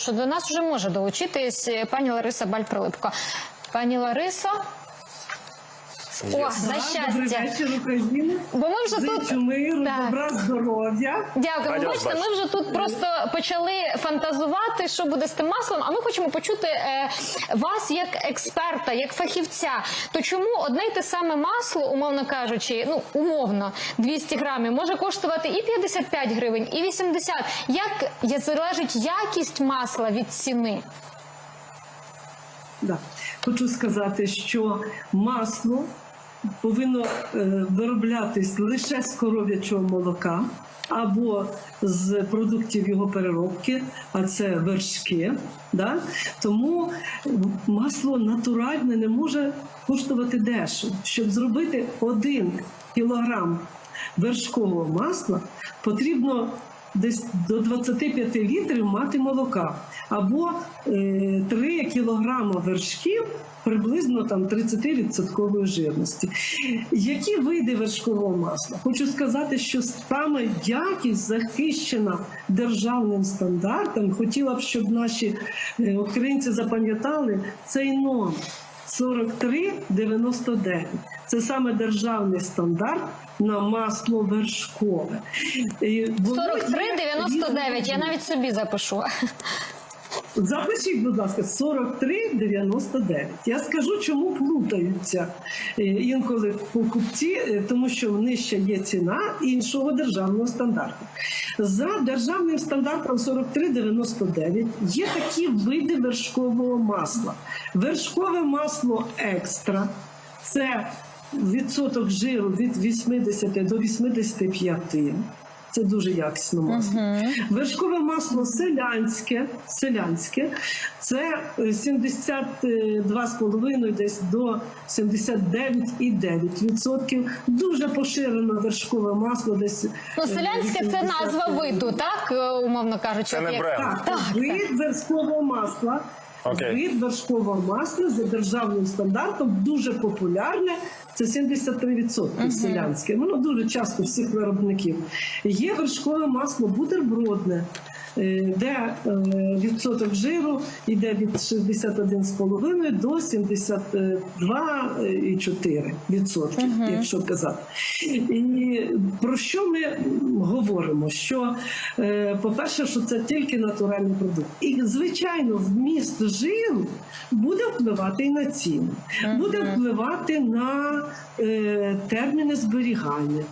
що до нас вже може долучитись е, пані Лариса Баль-Прилипко. Пані Ларисо, о, на Добрий щастя. вечір, Україна. Бо ми вже тут миру, добра, здоров'я. Дякую. «Бачите». ми вже тут просто почали фантазувати, що буде з тим маслом. А ми хочемо почути е, вас як експерта, як фахівця. То чому одне й те саме масло, умовно кажучи, ну умовно 200 грамів, може коштувати і 55 гривень, і 80. Як я- залежить якість масла від ціни? Да. Хочу сказати, що масло повинно е, вироблятись лише з коров'ячого молока або з продуктів його переробки, а це вершки. Да? Тому масло натуральне не може коштувати дешево. Щоб зробити один кілограм вершкового масла, потрібно десь до 25 літрів мати молока або е, 3 кілограма вершків приблизно там 30% жирності. Які види вершкового масла? Хочу сказати, що саме якість захищена державним стандартом. Хотіла б, щоб наші е, українці запам'ятали цей номер. 43,99. Це саме державний стандарт на масло вершкове. І воно є 43,99. Я навіть собі запишу. Запишіть, будь ласка, 43,99. Я скажу, чому плутаються е, інколи покупці, е, тому що нижча є ціна іншого державного стандарту. За державним стандартом 43,99 є такі види вершкового масла. Вершкове масло екстра це відсоток жиру від 80 до 85. Це дуже якісне масло. Вершкове масло селянське, селянське це е, 72,5 десь до 79,9%. Дуже поширене вершкове масло десь. Ну, е, селянське це назва виду, так е, умовно кажучи, Це не бренд. Так, Так, вид вершкового масла. Окей. Вид вершкового масла за державним стандартом дуже популярне. Це 73% селянське. Воно дуже часто всіх виробників. Є вершкове масло бутербродне, де е, відсоток жиру йде від 61,5 до 72,4 відсотки, якщо казати. І про що ми говоримо? Що, е, по-перше, що це тільки натуральний продукт. І, звичайно, вміст жиру буде впливати і на ціну, буде впливати на е, терміни зберігання.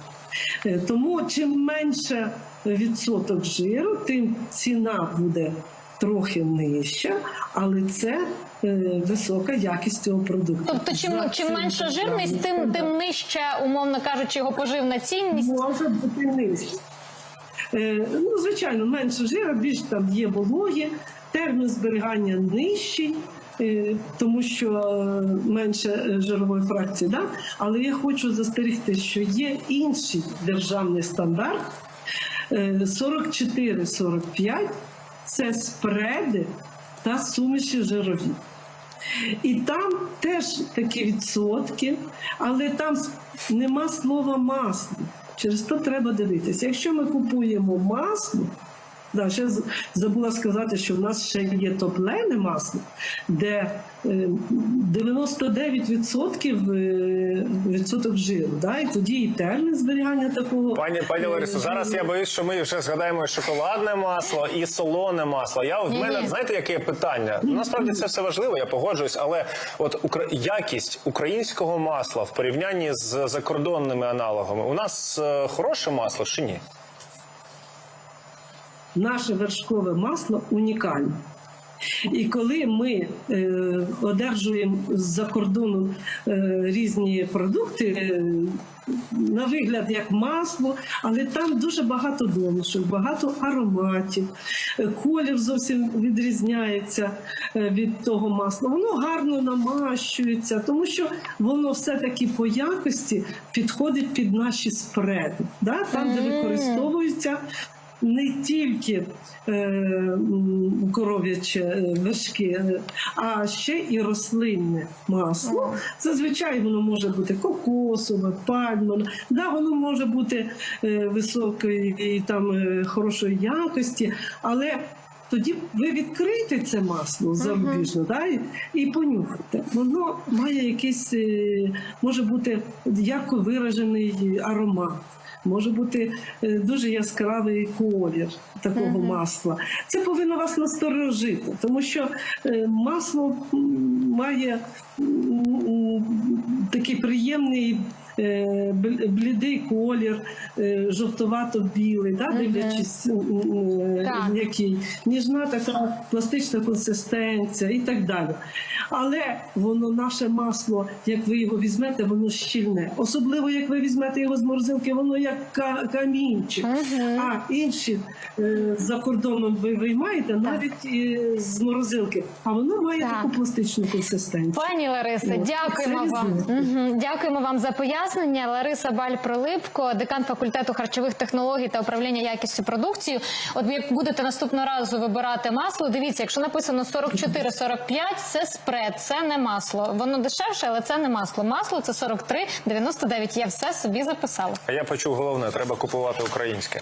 Е, Тому чим менше відсоток жиру, тим ціна буде трохи нижча, але це е, висока якість цього продукту. Тобто, чим, За чим цим менша жирність, тим, тим нижче, умовно кажучи, його поживна цінність. може бути нижче. Е, ну, звичайно, менше жира, більш там є вологі, термін зберігання нижчий, тому що е, менше е, жирової фракції. Да? Але я хочу застерегти, що є інший державний стандарт е, 44-45 це спреди та суміші жирові. І там теж такі відсотки, але там нема слова масло. Через то треба дивитися. Якщо ми купуємо масло, да, ще з- забула сказати, що в нас ще є топлене масло, де е, 99% е, відсоток жиру. Да, і тоді і термін зберігання такого. Пані пані е, Ларисо, зараз я боюсь, що ми вже згадаємо і шоколадне масло і солоне масло. Я в мене знаєте, яке питання? Ну, Насправді це все важливо, я погоджуюсь, але от укра... якість українського масла в порівнянні з закордонними аналогами. У нас е, хороше масло чи ні? Наше вершкове масло унікальне. І коли ми е, одержуємо з-за кордону е, різні продукти, е, на вигляд як масло, але там дуже багато домішок, багато ароматів, е, колір зовсім відрізняється е, від того масла. Воно гарно намащується, тому що воно все-таки по якості підходить під наші спреди, да? там, де використовуються не тільки е, коров'яче е, вершки, е, а ще і рослинне масло. Зазвичай воно може бути кокосове, пальмове, да, воно може бути е, високої і там е, хорошої якості, але тоді ви відкрите це масло зарубіжне, да, і, і понюхайте. Воно має якийсь, е, може бути ярко виражений аромат. Може бути е, дуже яскравий колір такого масла. Це повинно вас насторожити, тому що е, масло має такий приємний блідий колір, е, жовтовато-білий, да, дивлячись, м, м, який, ніжна така пластична консистенція і так далі. Але воно наше масло, як ви його візьмете, воно щільне. Особливо, як ви візьмете його з морозилки, воно як камінчик. А інші е, за кордоном ви виймаєте навіть з морозилки, а воно має таку пластичну консистенцію. Пані Ларисе, дякуємо вам. Дякуємо вам за пояснення. Лариса Баль прилипко, декан факультету харчових технологій та управління якістю продукції. От як будете наступного разу вибирати масло, дивіться, якщо написано 44-45, це спред, це не масло. Воно дешевше, але це не масло. Масло це 43-99. Я все собі записала. А я почув головне, треба купувати українське.